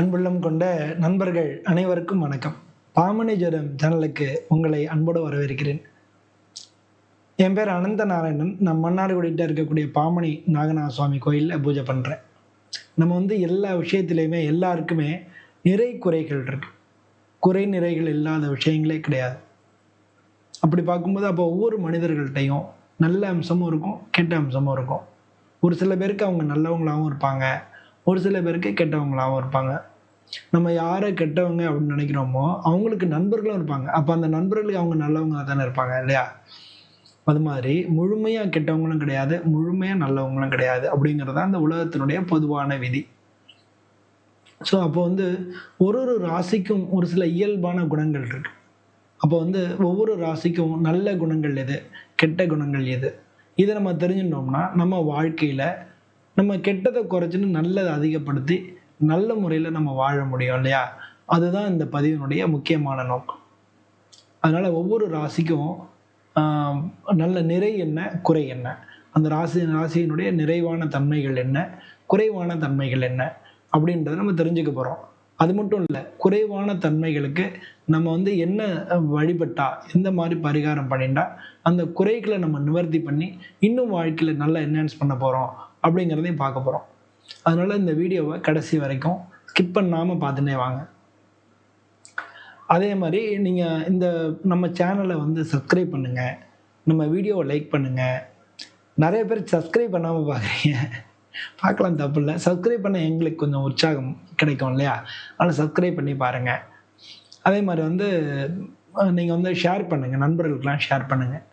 அன்புள்ளம் கொண்ட நண்பர்கள் அனைவருக்கும் வணக்கம். பாமணி ஜோரம் சேனலுக்கு உங்களை அன்போடு வரவேற்கிறேன். என் பேர் அனந்த நாராயணன் நான் மன்னார்குடிகிட்ட இருக்கக்கூடிய பாமணி நாகநாத சுவாமி கோயிலில் பூஜை பண்ணுறேன் நம்ம வந்து எல்லா விஷயத்துலையுமே எல்லாருக்குமே நிறை குறைகள் இருக்கு. குறை நிறைகள் இல்லாத விஷயங்களே கிடையாது. அப்படி பார்க்கும்போது அப்போ ஒவ்வொரு மனிதர்கள்ட்டையும் நல்ல அம்சமும் இருக்கும் கெட்ட அம்சமும் இருக்கும். ஒரு சில பேருக்கு அவங்க நல்லவங்களாகவும் இருப்பாங்க. ஒரு சில பேருக்கு கெட்டவங்களாகவும் இருப்பாங்க. நம்ம யாரை கெட்டவங்க அப்படின்னு நினைக்கிறோமோ அவங்களுக்கு நண்பர்களும் இருப்பாங்க. அப்போ அந்த நண்பர்களுக்கு அவங்க நல்லவங்க தானே இருப்பாங்க இல்லையா? அது மாதிரி முழுமையாக கெட்டவங்களும் கிடையாது முழுமையாக நல்லவங்களும் கிடையாது அப்படிங்கிறது தான் அந்த உலகத்தினுடைய பொதுவான விதி. ஸோ அப்போ வந்து ஒரு ஒரு ராசிக்கும் ஒரு சில இயல்பான குணங்கள் இருக்கு. அப்போ வந்து ஒவ்வொரு ராசிக்கும் நல்ல குணங்கள் எது கெட்ட குணங்கள் எது? இதை நம்ம தெரிஞ்சுட்டோம்னா நம்ம வாழ்க்கையில் நம்ம கெட்டதை குறைச்சின்னு நல்லதை அதிகப்படுத்தி நல்ல முறையில் நம்ம வாழ முடியும் இல்லையா? அதுதான் இந்த பதிவினுடைய முக்கியமான நோக்கம். அதனால் ஒவ்வொரு ராசிக்கும் நல்ல நிறை என்ன குறை என்ன? அந்த ராசி ராசியினுடைய நிறைவான தன்மைகள் என்ன? குறைவான தன்மைகள் என்ன? அப்படின்றத நம்ம தெரிஞ்சுக்க போகிறோம் அது மட்டும் இல்லை குறைவான தன்மைகளுக்கு நம்ம வந்து என்ன வழிபட்டா எந்த மாதிரி பரிகாரம் பண்ணிட்டா அந்த குறைகளை நம்ம நிவர்த்தி பண்ணி இன்னும் வாழ்க்கையில் நல்லா என்ஹான்ஸ் பண்ண போகிறோம் அப்படிங்கிறதையும் பார்க்க போகிறோம் அதனால் இந்த வீடியோவை கடைசி வரைக்கும் ஸ்கிப் பண்ணாமல் பார்த்துட்டே வாங்க. அதே மாதிரி நீங்கள் இந்த நம்ம சேனலை வந்து சப்ஸ்கிரைப் பண்ணுங்கள் நம்ம வீடியோவை லைக் பண்ணுங்கள் நிறைய பேர் சப்ஸ்கிரைப் பண்ணாமல் பார்க்குறீங்க. பார்க்கலாம் தப்பு இல்லை. சப்ஸ்கிரைப் பண்ண எங்களுக்கு கொஞ்சம் உற்சாகம் கிடைக்கும் இல்லையா? அதனால் சப்ஸ்கிரைப் பண்ணி பாருங்கள் அதே மாதிரி வந்து நீங்கள் வந்து ஷேர் பண்ணுங்கள் நண்பர்களுக்கெலாம் ஷேர் பண்ணுங்கள்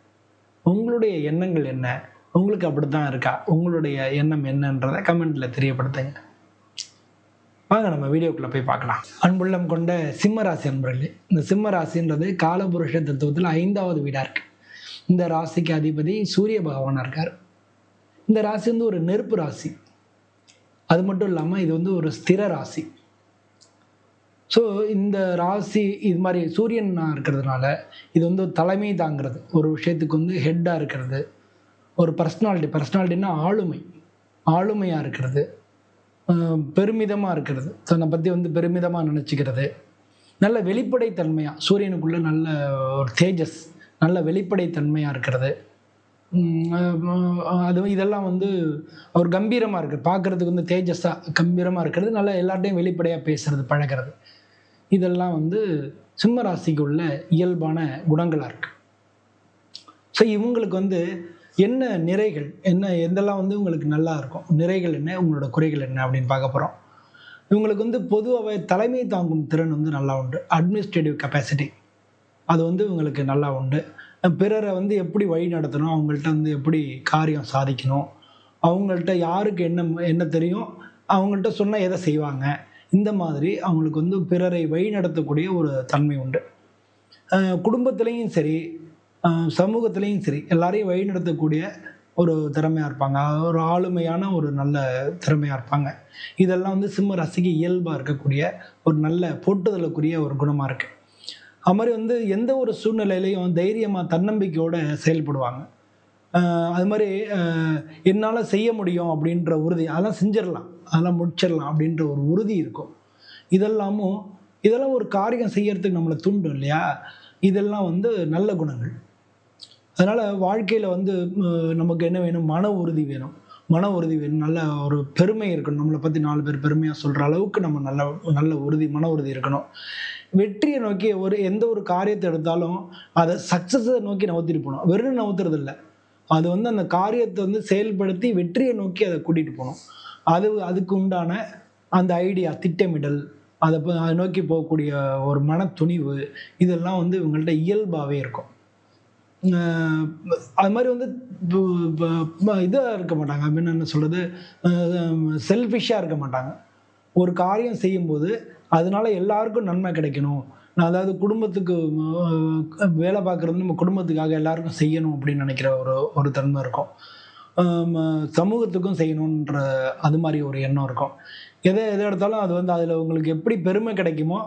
உங்களுடைய எண்ணங்கள் என்ன? உங்களுக்கு அப்படி தான் இருக்கா? உங்களுடைய எண்ணம் என்னன்றதை கமெண்ட்டில் தெரியப்படுத்துங்க. வாங்க நம்ம வீடியோக்குள்ளே போய் பார்க்கலாம். அன்புள்ளம் கொண்ட சிம்ம ராசி அன்பர்களே இந்த சிம்ம ராசின்றது காலபுருஷ தத்துவத்தில் ஐந்தாவது வீடாக இருக்கு. இந்த ராசிக்கு அதிபதி சூரிய பகவானாக இருக்கார். இந்த ராசி வந்து ஒரு நெருப்பு ராசி. அது மட்டும் இல்லாமல் இது வந்து ஒரு ஸ்திர ராசி. ஸோ இந்த ராசி இது மாதிரி சூரியனாக இருக்கிறதுனால இது வந்து ஒரு தலைமை தாங்கிறது. ஒரு விஷயத்துக்கு வந்து ஹெட்டாக இருக்கிறது. ஒரு பர்சனாலிட்டி பர்சனாலிட்டின்னா ஆளுமை. ஆளுமையாக இருக்கிறது. பெருமிதமாக இருக்கிறது. தன்னை பற்றி வந்து பெருமிதமாக நினச்சிக்கிறது. நல்ல வெளிப்படைத்தன்மையாக சூரியனுக்குள்ளே நல்ல ஒரு தேஜஸ் நல்ல வெளிப்படைத்தன்மையாக இருக்கிறது. அது இதெல்லாம் வந்து அவர் கம்பீரமாக இருக்குது பார்க்குறதுக்கு வந்து தேஜஸாக கம்பீரமாக இருக்கிறது. நல்லா எல்லார்ட்டையும் வெளிப்படையாக பேசுறது பழகிறது. இதெல்லாம் வந்து சிம்ம ராசிக்கு உள்ள இயல்பான குணங்களாக இருக்குது ஸோ இவங்களுக்கு வந்து என்ன நிறைகள் என்ன எதெல்லாம் வந்து உங்களுக்கு நல்லா இருக்கும்? நிறைகள் என்ன? உங்களோட குறைகள் என்ன? அப்படின்னு பார்க்க போகிறோம் இவங்களுக்கு வந்து பொதுவாகவே தலைமை தாங்கும் திறன் வந்து நல்லா உண்டு. அட்மினிஸ்ட்ரேட்டிவ் கெப்பாசிட்டி அது வந்து இவங்களுக்கு நல்லா உண்டு. பிறரை வந்து எப்படி வழி நடத்தணும்? அவங்கள்ட்ட வந்து எப்படி காரியம் சாதிக்கணும்? அவங்கள்ட்ட யாருக்கு என்ன என்ன தெரியும்? அவங்கள்ட்ட சொன்னால் எதை செய்வாங்க? இந்த மாதிரி அவங்களுக்கு வந்து பிறரை வழி நடத்தக்கூடிய ஒரு தன்மை உண்டு. குடும்பத்துலேயும் சரி சமூகத்திலையும் சரி எல்லாரையும் வழிநடத்தக்கூடிய ஒரு திறமையாக இருப்பாங்க. ஒரு ஆளுமையான ஒரு நல்ல திறமையாக இருப்பாங்க. இதெல்லாம் வந்து சிம்ம ராசிக்கு இயல்பாக இருக்கக்கூடிய ஒரு நல்ல போட்டுதலுக்குரிய ஒரு குணமாக இருக்குது அது மாதிரி வந்து எந்த ஒரு சூழ்நிலையிலையும் தைரியமாக தன்னம்பிக்கையோடு செயல்படுவாங்க. அது மாதிரி என்னால் செய்ய முடியும் அப்படின்ற உறுதி அதெல்லாம் செஞ்சிடலாம் அதெல்லாம் முடிச்சிடலாம் அப்படின்ற ஒரு உறுதி இருக்கும். இதெல்லாமும் இதெல்லாம் ஒரு காரியம் செய்யறதுக்கு நம்மளை தூண்டும் இல்லையா? இதெல்லாம் வந்து நல்ல குணங்கள். அதனால் வாழ்க்கையில் வந்து நமக்கு என்ன வேணும்? மன உறுதி வேணும். மன உறுதி வேணும். நல்ல ஒரு பெருமை இருக்கணும். நம்மளை பற்றி நாலு பேர் பெருமையாக சொல்கிற அளவுக்கு நம்ம நல்ல நல்ல உறுதி மன உறுதி இருக்கணும். வெற்றியை நோக்கி ஒரு எந்த ஒரு காரியத்தை எடுத்தாலும் அதை சக்ஸஸை நோக்கி நவுத்திட்டு போகணும். வெறும் நவுத்துறது இல்லை அது வந்து அந்த காரியத்தை வந்து செயல்படுத்தி வெற்றியை நோக்கி அதை கூட்டிகிட்டு போகணும். அது அதுக்கு உண்டான அந்த ஐடியா திட்டமிடல் அதை அதை நோக்கி போகக்கூடிய ஒரு மன துணிவு இதெல்லாம் வந்து இவங்கள்ட்ட இயல்பாகவே இருக்கும். அது மாதிரி வந்து இதாக இருக்க மாட்டாங்க. அப்படின்னு என்ன சொல்கிறது செல்ஃபிஷாக இருக்க மாட்டாங்க. ஒரு காரியம் செய்யும்போது அதனால எல்லாருக்கும் நன்மை கிடைக்கணும். நான் அதாவது குடும்பத்துக்கு வேலை பார்க்குறது நம்ம குடும்பத்துக்காக எல்லாருக்கும் செய்யணும் அப்படின்னு நினைக்கிற ஒரு ஒரு தன்மை இருக்கும். சமூகத்துக்கும் செய்யணுன்ற அது மாதிரி ஒரு எண்ணம் இருக்கும். எதை எதை எடுத்தாலும் அது வந்து அதில் உங்களுக்கு எப்படி பெருமை கிடைக்குமோ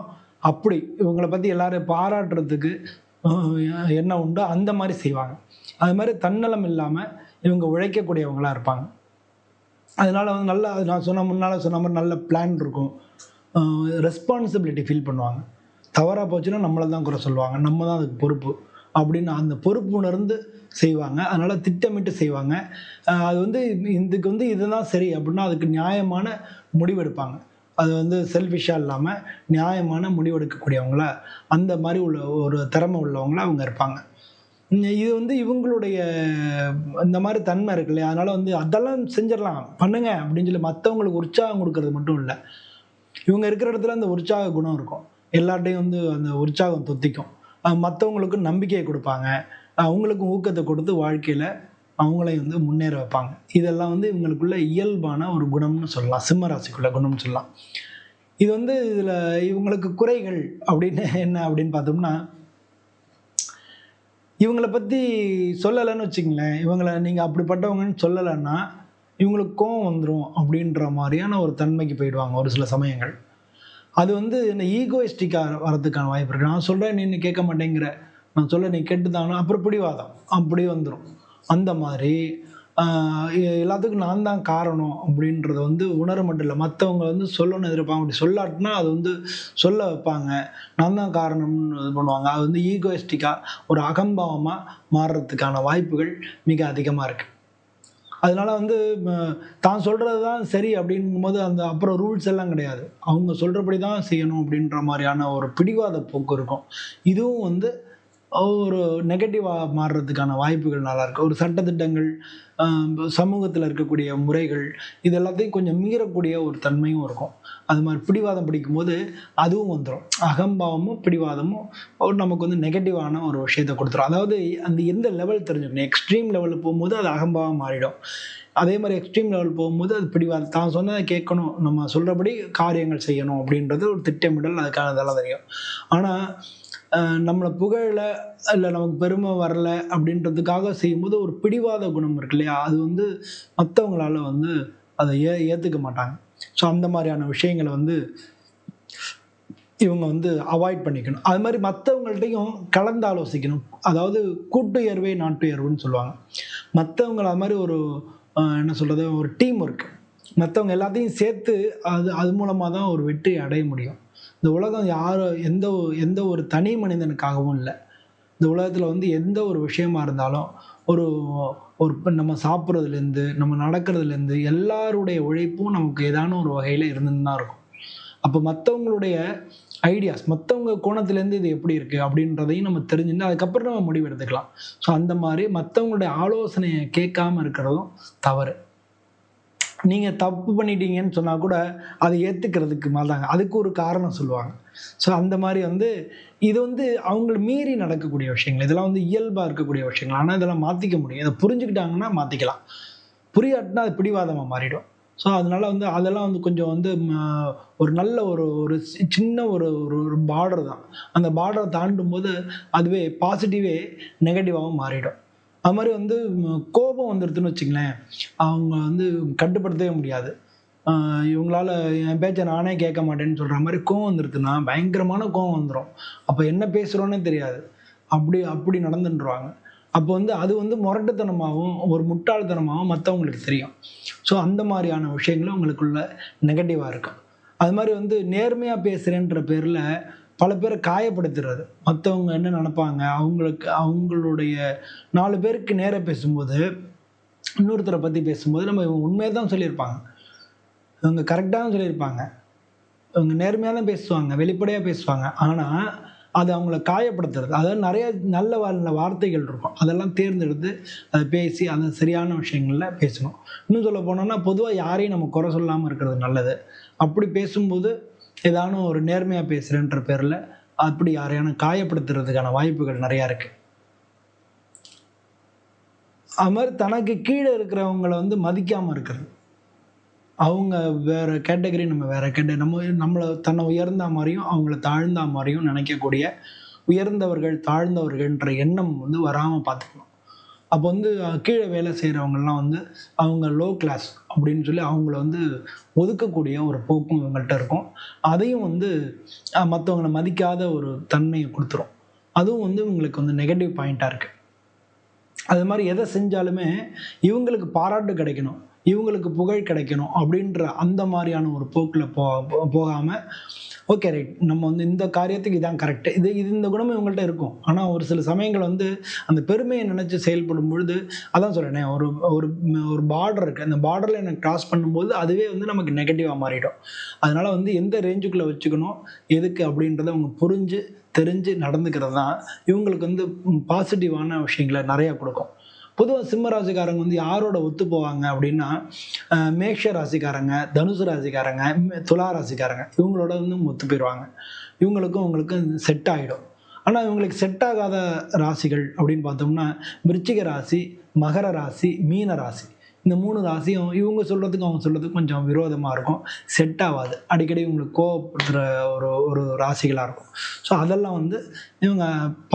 அப்படி இவங்களை பற்றி எல்லாரும் பாராட்டுறதுக்கு என்ன உண்டோ அந்த மாதிரி செய்வாங்க. அது மாதிரி தன்னலம் இல்லாமல் இவங்க உழைக்கக்கூடியவங்களாக இருப்பாங்க. அதனால வந்து நல்ல நான் சொன்ன முன்னால் சொன்ன மாதிரி நல்ல பிளான் இருக்கும். ரெஸ்பான்சிபிலிட்டி ஃபீல் பண்ணுவாங்க. தவறாக போச்சுன்னா நம்மளை தான் குறை சொல்லுவாங்க. நம்ம தான் அதுக்கு பொறுப்பு அப்படின்னு அந்த பொறுப்பு உணர்ந்து செய்வாங்க. அதனால் திட்டமிட்டு செய்வாங்க. அது வந்து இதுக்கு வந்து இதுதான் சரி அப்படின்னா அதுக்கு நியாயமான முடிவெடுப்பாங்க அது வந்து செல்ஃபிஷாக இல்லாமல் நியாயமான முடிவெடுக்கக்கூடியவங்கள அந்த மாதிரி உள்ள ஒரு திறமை உள்ளவங்கள அவங்க இருப்பாங்க. இது வந்து இவங்களுடைய இந்த மாதிரி தன்மை இருக்கு இல்லையா? அதனால் வந்து அதெல்லாம் செஞ்சிடலாம் பண்ணுங்க அப்படின்னு சொல்லி மற்றவங்களுக்கு உற்சாகம் கொடுக்கறது மட்டும் இல்லை. இவங்க இருக்கிற இடத்துல அந்த உற்சாக குணம் இருக்கும். எல்லார்ட்டையும் வந்து அந்த உற்சாகம் தொத்திக்கும். மற்றவங்களுக்கும் நம்பிக்கையை கொடுப்பாங்க. அவங்களுக்கும் ஊக்கத்தை கொடுத்து வாழ்க்கையில் அவங்களையும் வந்து முன்னேற வைப்பாங்க. இதெல்லாம் வந்து இவங்களுக்குள்ள இயல்பான ஒரு குணம்னு சொல்லலாம். சிம்மராசிக்குள்ள குணம்னு சொல்லலாம். இது வந்து இதில் இவங்களுக்கு குறைகள் அப்படின்னு என்ன அப்படின்னு பார்த்தோம்னா இவங்களை பற்றி சொல்லலைன்னு வச்சுங்களேன் இவங்களை நீங்கள் அப்படிப்பட்டவங்கன்னு சொல்லலைன்னா இவங்களுக்கு கோவம் வந்துடும் அப்படின்ற மாதிரியான ஒரு தன்மைக்கு போயிடுவாங்க ஒரு சில சமயங்கள். அது வந்து என்ன ஈகோயிஸ்டிக்காக வரதுக்கான வாய்ப்பு இருக்குது நான் சொல்கிறேன் நீ கேட்க மாட்டேங்கிற. நான் சொல்ல நீ கேட்டுதானா? அப்புறம் பிடிவாதம். அப்படி வந்துடும் அந்த மாதிரி எல்லாத்துக்கும் நான் தான் காரணம் அப்படின்றத வந்து உணர மட்டும் இல்லை. மற்றவங்க வந்து சொல்லணும்னு எதிர்ப்பாங்க அப்படி சொல்லாட்டினா அது வந்து சொல்ல வைப்பாங்க. நான் தான் காரணம்னு இது பண்ணுவாங்க. அது வந்து ஈகோயிஸ்டிக்காக ஒரு அகம்பாவமாக மாறுறதுக்கான வாய்ப்புகள் மிக அதிகமாக இருக்குது அதனால வந்து தான் சொல்கிறது தான் சரி அப்படிங்கும்போது அந்த அப்புறம் ரூல்ஸ் எல்லாம் கிடையாது. அவங்க சொல்கிறபடி தான் செய்யணும் அப்படின்ற மாதிரியான ஒரு பிடிவாத போக்கு இருக்கும். இதுவும் வந்து ஒரு நெகட்டிவாக மாறுறதுக்கான வாய்ப்புகள் நல்லா ஒரு சட்டத்திட்டங்கள் சமூகத்தில் இருக்கக்கூடிய முறைகள் இது எல்லாத்தையும் கொஞ்சம் மீறக்கூடிய ஒரு தன்மையும் இருக்கும். அது மாதிரி பிடிவாதம் பிடிக்கும்போது அதுவும் வந்துடும் அகம்பாவமும் பிடிவாதமும் ஒரு நமக்கு வந்து நெகட்டிவான ஒரு விஷயத்தை கொடுத்துரும். அதாவது அந்த எந்த லெவல் தெரிஞ்சுக்கணும்? எக்ஸ்ட்ரீம் லெவலில் போகும்போது அது அகம்பாவம் மாறிடும். அதே மாதிரி எக்ஸ்ட்ரீம் லெவல் போகும்போது அது பிடிவாது தான் சொன்னதை கேட்கணும். நம்ம சொல்கிறபடி காரியங்கள் செய்யணும் அப்படின்றது ஒரு திட்டமிடல் அதுக்கான இதெல்லாம் தெரியும். ஆனால் நம்மளை புகழல இல்லை நமக்கு பெருமை வரல அப்படின்றதுக்காக செய்யும்போது ஒரு பிடிவாத குணம் இருக்கு இல்லையா? அது வந்து மற்றவங்களால வந்து அதை ஏ ஏற்றுக்க மாட்டாங்க. ஸோ அந்த மாதிரியான விஷயங்களை வந்து இவங்க வந்து அவாய்ட் பண்ணிக்கணும். அது மாதிரி மற்றவங்கள்ட்டையும் கலந்து ஆலோசிக்கணும். அதாவது கூட்டுயர்வே நாட்டுயர்வுன்னு சொல்லுவாங்க. மற்றவங்கள அது மாதிரி ஒரு என்ன சொல்கிறது ஒரு டீம் ஒர்க் மற்றவங்க எல்லாத்தையும் சேர்த்து அது அது மூலமாக தான் ஒரு வெற்றி அடைய முடியும். இந்த உலகம் யாரோ எந்த ஒரு- எந்த ஒரு தனி மனிதனுக்காகவும் இல்லை. இந்த உலகத்தில் வந்து எந்த ஒரு விஷயமா இருந்தாலும் ஒரு ஒரு நம்ம சாப்பிட்றதுலேருந்து நம்ம நடக்கிறதுலேருந்து எல்லாருடைய உழைப்பும் நமக்கு ஏதான ஒரு வகையில் இருந்துன்னு தான் இருக்கும். அப்போ மற்றவங்களுடைய ஐடியாஸ் மற்றவங்க கோணத்துலேருந்து இது எப்படி இருக்குது அப்படின்றதையும் நம்ம தெரிஞ்சுட்டு அதுக்கப்புறம் நம்ம முடிவு எடுத்துக்கலாம் ஸோ அந்த மாதிரி மற்றவங்களுடைய ஆலோசனையை கேட்காம இருக்கிறதும் தவறு. நீங்கள் தப்பு பண்ணிட்டீங்கன்னு சொன்னால் கூட அதை ஏற்றுக்கிறதுக்கு மாட்டாங்க அதுக்கு ஒரு காரணம் சொல்லுவாங்க. ஸோ அந்த மாதிரி வந்து இது வந்து அவங்கள மீறி நடக்கக்கூடிய விஷயங்கள். இதெல்லாம் வந்து இயல்பாக இருக்கக்கூடிய விஷயங்கள். ஆனால் இதெல்லாம் மாற்றிக்க முடியும். இதை புரிஞ்சுக்கிட்டாங்கன்னா மாற்றிக்கலாம் புரியாட்டினா அது பிடிவாதமாக மாறிடும். ஸோ அதனால வந்து அதெல்லாம் வந்து கொஞ்சம் வந்து ஒரு நல்ல ஒரு ஒரு சி- சின்ன ஒரு ஒரு ஒரு பார்டர் தான். அந்த பார்டரை தாண்டும் போது அதுவே பாசிட்டிவே நெகட்டிவாகவும் மாறிடும். அது மாதிரி வந்து கோபம் வந்துடுதுன்னு வச்சுங்களேன் அவங்க வந்து கட்டுப்படுத்தவே முடியாது. இவங்களால என் பேச்சை நானே கேட்க மாட்டேன்னு சொல்கிற மாதிரி கோவம் வந்துடுதுன்னா பயங்கரமான கோவம் வந்துடும் அப்போ என்ன பேசுகிறோன்னே தெரியாது. அப்படி அப்படி நடந்துருவாங்க அப்போ வந்து அது வந்து முரட்டுத்தனமாகவும் ஒரு முட்டாள்தனமாகவும் மற்றவங்களுக்கு தெரியும். ஸோ அந்த மாதிரியான விஷயங்களும் உங்களுக்குள்ள நெகட்டிவாக இருக்கும். அது மாதிரி வந்து நேர்மையாக பேசுகிறேன்ற பேரில் பல பேரை காயப்படுத்துறாரு மற்றவங்க என்ன நினப்பாங்க? அவங்களுக்கு அவங்களுடைய நாலு பேருக்கு நேராக பேசும்போது இன்னொருத்தரை பற்றி பேசும்போது நம்ம இவங்க உண்மையாக தான் சொல்லியிருப்பாங்க. இவங்க கரெக்டாக தான் சொல்லியிருப்பாங்க. இவங்க நேர்மையாக தான் பேசுவாங்க வெளிப்படையாக பேசுவாங்க. ஆனால் அது அவங்கள காயப்படுத்துறது. அதாவது நிறைய நல்ல நல்ல வார்த்தைகள் இருக்கும். அதெல்லாம் தேர்ந்தெடுத்து அதை பேசி அந்த சரியான விஷயங்களில் பேசணும். இன்னும் சொல்ல போனோம்னா பொதுவாக யாரையும் நம்ம குறை சொல்லாமல் இருக்கிறது நல்லது. அப்படி பேசும்போது ஏதானும் ஒரு நேர்மையாக பேசுகிறேன்ற பேரில் அப்படி யாரையான காயப்படுத்துறதுக்கான வாய்ப்புகள் நிறையா இருக்குது அது மாதிரி தனக்கு கீழே இருக்கிறவங்கள வந்து மதிக்காமல் இருக்கிறது. அவங்க வேறு கேட்டகரி நம்ம வேறு கேட்ட நம்ம நம்மளை தன்னை உயர்ந்த மாதிரியும் அவங்கள தாழ்ந்த மாதிரியும் நினைக்கக்கூடிய உயர்ந்தவர்கள் தாழ்ந்தவர்கள்ன்ற எண்ணம் வந்து வராமல் பார்த்துக்கணும். அப்போ வந்து கீழே வேலை செய்கிறவங்கெல்லாம் வந்து அவங்க லோ கிளாஸ் அப்படின்னு சொல்லி அவங்கள வந்து ஒதுக்கக்கூடிய ஒரு போக்கும் இவங்கள்ட்ட இருக்கும். அதையும் வந்து மற்றவங்களை மதிக்காத ஒரு தன்மையை கொடுத்துரும். அதுவும் வந்து இவங்களுக்கு வந்து நெகட்டிவ் பாயிண்ட்டாக இருக்குது அது மாதிரி எதை செஞ்சாலுமே இவங்களுக்கு பாராட்டு கிடைக்கணும். இவங்களுக்கு புகழ் கிடைக்கணும் அப்படின்ற அந்த மாதிரியான ஒரு போக்கில் போ போகாமல் ஓகே ரைட் நம்ம வந்து இந்த காரியத்துக்கு இதான் கரெக்ட் இது இது இந்த குணமும் இவங்கள்ட்ட இருக்கும். ஆனால் ஒரு சில சமயங்கள் வந்து அந்த பெருமையை நினச்சி செயல்படும் பொழுது அதான் சொல்கிறேனே ஒரு ஒரு ஒரு பார்டர் இருக்குது அந்த பார்டரில் எனக்கு கிராஸ் பண்ணும்போது அதுவே வந்து நமக்கு நெகட்டிவாக மாறிடும். அதனால் வந்து எந்த ரேஞ்சுக்குள்ளே வச்சுக்கணும் எதுக்கு அப்படின்றத அவங்க புரிஞ்சு தெரிஞ்சு நடந்துக்கிறது தான் இவங்களுக்கு வந்து பாசிட்டிவான விஷயங்களை நிறையா கொடுக்கும். பொதுவாக சிம்ம ராசிக்காரங்க வந்து யாரோட ஒத்து போவாங்க அப்படின்னா மேஷ ராசிக்காரங்க தனுசு ராசிக்காரங்க துலா ராசிக்காரங்க இவங்களோட வந்து ஒத்து போயிடுவாங்க இவங்களுக்கும் உங்களுக்கும் செட் ஆகிடும் ஆனால் இவங்களுக்கு செட் ஆகாத ராசிகள் அப்படின்னு பார்த்தோம்னா விருச்சிக ராசி மகர ராசி மீன ராசி. இந்த மூணு ராசியும் இவங்க சொல்கிறதுக்கும் அவங்க சொல்கிறதுக்கும் கொஞ்சம் விரோதமாக இருக்கும். செட் ஆகாது. அடிக்கடி இவங்களுக்கு கோவப்படுத்துகிற ஒரு ஒரு ராசிகளாக இருக்கும். ஸோ அதெல்லாம் வந்து இவங்க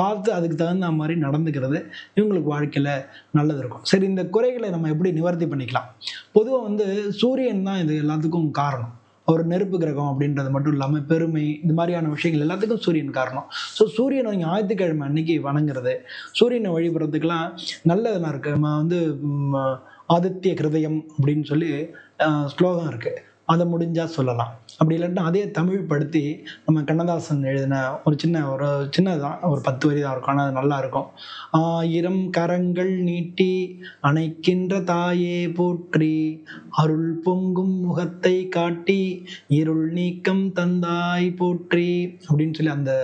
பார்த்து அதுக்கு தகுந்த மாதிரி நடந்துக்கிறது இவங்களுக்கு வாழ்க்கையில் நல்லது இருக்கும். சரி இந்த குறைகளை நம்ம எப்படி நிவர்த்தி பண்ணிக்கலாம்? பொதுவாக வந்து சூரியன் தான் இது எல்லாத்துக்கும் காரணம். ஒரு நெருப்பு கிரகம் அப்படின்றது மட்டும் இல்லாமல் பெருமை இந்த மாதிரியான விஷயங்கள் எல்லாத்துக்கும் சூரியன் காரணம். ஸோ சூரியனை நீங்கள் ஞாயிற்றுக்கிழமை அன்னைக்கு வணங்குறது. சூரியனை வழிபடுறதுக்கெலாம் நல்லதுனா இருக்குது நம்ம வந்து ஆதித்ய கிருதயம் அப்படின்னு சொல்லி ஸ்லோகம் இருக்குது அதை முடிஞ்சால் சொல்லலாம். அப்படி இல்லைன்னா அதே தமிழ் படுத்தி நம்ம கண்ணதாசன் எழுதின ஒரு சின்ன ஒரு சின்னதான் ஒரு பத்து வரி தான் இருக்கும். ஆனால் அது நல்லா இருக்கும். ஆயிரம் கரங்கள் நீட்டி அணைக்கின்ற தாயே போற்றி அருள் பொங்கும் முகத்தை காட்டி இருள் நீக்கம் தந்தாய் போற்றி அப்படின்னு சொல்லி அந்த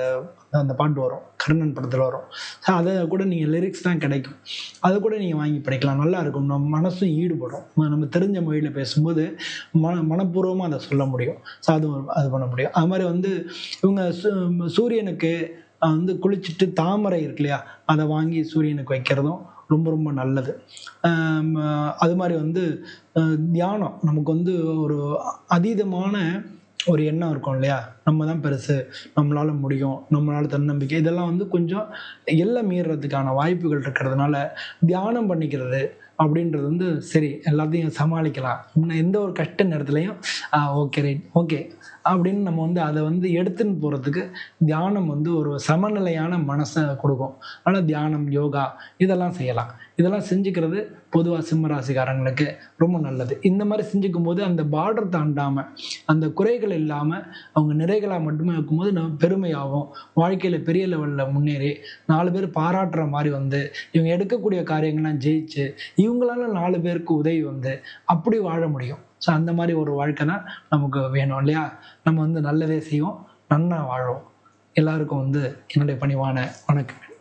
அந்த பாட்டு வரும். கர்ணன் படத்தில் வரும். ஸோ அதை கூட நீங்கள் லிரிக்ஸ் தான் கிடைக்கும். அதை கூட நீங்கள் வாங்கி படிக்கலாம். நல்லா இருக்கும். நம்ம மனசும் ஈடுபடும். நம்ம தெரிஞ்ச மொழியில் பேசும்போது மன மனப்பூர்வமாக அதை சொல்ல முடியும். ஸோ அது அது பண்ண முடியும். அது மாதிரி வந்து இவங்க சூ- சூரியனுக்கு வந்து குளிச்சுட்டு தாமரை இருக்கு இல்லையா? அதை வாங்கி சூரியனுக்கு வைக்கிறதும் ரொம்ப ரொம்ப நல்லது. அது மாதிரி வந்து தியானம். நமக்கு வந்து ஒரு அதீதமான ஒரு எண்ணம் இருக்கும் இல்லையா? நம்ம தான் பெருசு. நம்மளால முடியும். நம்மளால தன்னம்பிக்கை. இதெல்லாம் வந்து கொஞ்சம் எல்லை மீறுறதுக்கான வாய்ப்புகள் இருக்கிறதுனால தியானம் பண்ணிக்கிறது அப்படின்றது வந்து சரி எல்லாத்தையும் சமாளிக்கலாம். இன்னும் எந்த ஒரு கஷ்ட நேரத்துலையும் ஓகே ரைட் ஓகே அப்படின்னு நம்ம வந்து அதை வந்து எடுத்துன்னு போகிறதுக்கு தியானம் வந்து ஒரு சமநிலையான மனசை கொடுக்கும். அதனால் தியானம் யோகா இதெல்லாம் செய்யலாம். இதெல்லாம் செஞ்சுக்கிறது பொதுவாக சிம்மராசிக்காரங்களுக்கு ரொம்ப நல்லது. இந்த மாதிரி செஞ்சுக்கும் போது அந்த பார்டர் தாண்டாமல் அந்த குறைகள் இல்லாமல் அவங்க நிறைகளாக மட்டுமே இருக்கும்போது நம்ம பெருமையாகும். வாழ்க்கையில் பெரிய லெவலில் முன்னேறி நாலு பேர் பாராட்டுற மாதிரி வந்து இவங்க எடுக்கக்கூடிய காரியங்கள்லாம் ஜெயிச்சு இவங்களால நாலு பேருக்கு உதவி வந்து அப்படி வாழ முடியும். ஸோ அந்த மாதிரி ஒரு வாழ்க்கை தான் நமக்கு வேணும் இல்லையா? நம்ம வந்து நல்லதே செய்வோம் நன்னா வாழுவோம். எல்லாருக்கும் வந்து என்னுடைய பணிவான வணக்கம்